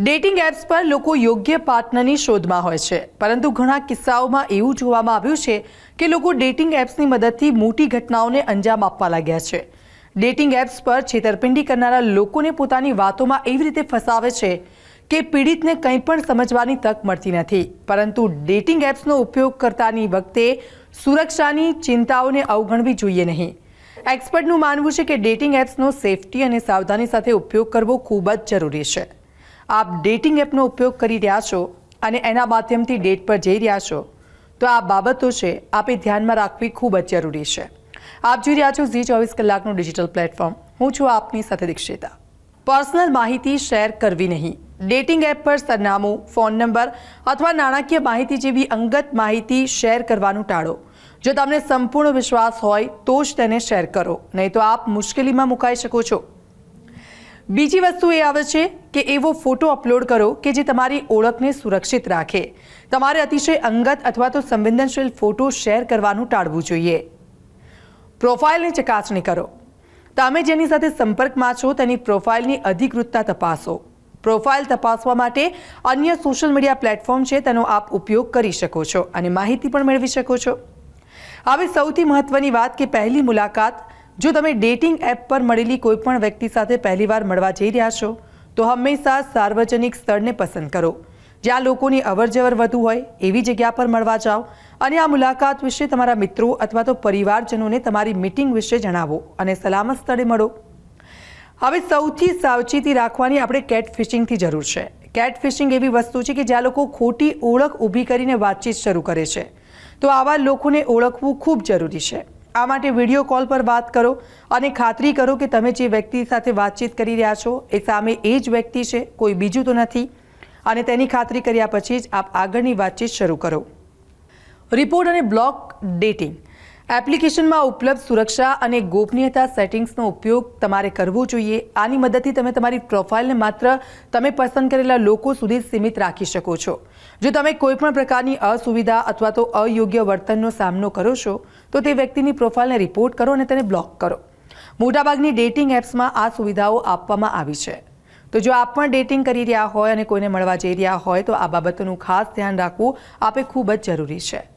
Dating apps પર લોકો યોગ્ય પાર્ટનરની શોધમાં હોય છે. પરંતુ ઘણા કિસ્સાઓમાં એવું જોવામાં આવ્યું છે કે લોકો ડેટિંગ એપ્સની મદદથી મોટી ઘટનાઓને અંજામ આપવા લાગ્યા છે. ડેટિંગ એપ્સ પર છેતરપિંડી કરનારા લોકોને પોતાની વાતોમાં એવી રીતે ફસાવે છે કે પીડિતને કંઈ પણ સમજવાની તક મળતી નથી. પરંતુ ડેટિંગ એપ્સનો ઉપયોગ કરતાની વખતે સુરક્ષાની ચિંતાઓને અવગણવી જોઈએ નહીં. એક્સપર્ટનું માનવું છે કે ડેટિંગ એપ્સનો સેફટી અને સાવધાની સાથે ઉપયોગ કરવો ખૂબ જ જરૂરી છે. આપ ડેટિંગ એપનો ઉપયોગ કરી રહ્યા છો અને એના માધ્યમથી ડેટ પર જઈ રહ્યા છો, તો આ બાબતો છે, આપે ધ્યાનમાં રાખવી ખૂબ જ જરૂરી છે. આપ જોઈ રહ્યા છો ઝી ચોવીસ કલાકનું ડિજિટલ પ્લેટફોર્મ હું છું આપની સાથે દીક્ષિતા. પર્સનલ માહિતી શેર કરવી નહીં. ડેટિંગ એપ પર સરનામું ફોન નંબર અથવા નાણાકીય માહિતી જેવી અંગત માહિતી શેર કરવાનું ટાળો. જો તમને સંપૂર્ણ વિશ્વાસ હોય તો જ તેને શેર કરો. નહીં તો આપ મુશ્કેલીમાં મુકાઈ શકો છો. બીજી વસ્તુ એ આવે છે કે એવો ફોટો અપલોડ કરો કે જે તમારી ઓળખને સુરક્ષિત રાખે. તમારે અતિશય અંગત અથવા તો સંવેદનશીલ ફોટો શેર કરવાનું ટાળવું જોઈએ. પ્રોફાઇલની ચકાસણી કરો. તમે જેની સાથે સંપર્કમાં છો તેની પ્રોફાઇલની અધિકૃતતા તપાસો. પ્રોફાઇલ તપાસવા માટે અન્ય સોશિયલ મીડિયા પ્લેટફોર્મ છે તેનો આપ ઉપયોગ કરી શકો છો અને માહિતી પણ મેળવી શકો છો. હવે સૌથી મહત્વની વાત કે પહેલી મુલાકાત જો તમે ડેટિંગ એપ પર મળેલી કોઈપણ વ્યક્તિ સાથે પહેલીવાર મળવા જઈ રહ્યા છો, તો હંમેશા સાર્વજનિક સ્થળને પસંદ કરો. જ્યાં લોકોની અવરજવર વધુ હોય, એવી જગ્યા પર મળવા જાઓ અને આ મુલાકાત વિશે તમારા મિત્રો અથવા તો પરિવારજનોને તમારી મિટિંગ વિશે જણાવો અને સલામત સ્થળે મળો. હવે સૌથી સાવચેતી રાખવાની આપણે કેટ ફિશિંગથી જરૂર છે. કેટ ફિશિંગ એવી વસ્તુ છે કે જ્યાં લોકો ખોટી ઓળખ ઊભી કરીને વાતચીત શરૂ કરે છે. તો આવા લોકોને ઓળખવું ખૂબ જરૂરી છે. આ માટે વીડિયો કોલ પર વાત કરો અને ખાતરી કરો કે તમે જે વ્યક્તિ સાથે વાતચીત કરી રહ્યા છો, એ સામે એ જ વ્યક્તિ છે, કોઈ બીજું તો નથી. અને તેની ખાતરી કર્યા પછી જ આપ આગળની વાતચીત શરૂ કરો. રિપોર્ટ અને બ્લોક ડેટિંગ. એપ્લિકેશનમાં ઉપલબ્ધ સુરક્ષા અને ગોપનીયતા સેટિંગ્સનો ઉપયોગ તમારે કરવો જોઈએ. આની મદદથી તમે તમારી પ્રોફાઇલને માત્ર તમે પસંદ કરેલા લોકો સુધી સીમિત રાખી શકો છો. જો તમે કોઈપણ પ્રકારની અસુવિધા અથવા તો અયોગ્ય વર્તનનો સામનો કરો છો, તો તે વ્યક્તિની પ્રોફાઇલને રિપોર્ટ કરો અને તેને બ્લોક કરો. મોટાભાગની ડેટિંગ એપ્સમાં આ સુવિધાઓ આપવામાં આવી છે. તો જો આપ પણ ડેટિંગ કરી રહ્યા હોય અને કોઈને મળવા જઈ રહ્યા હોય, તો આ બાબતોનું ખાસ ધ્યાન રાખવું આપે ખૂબ જ જરૂરી છે.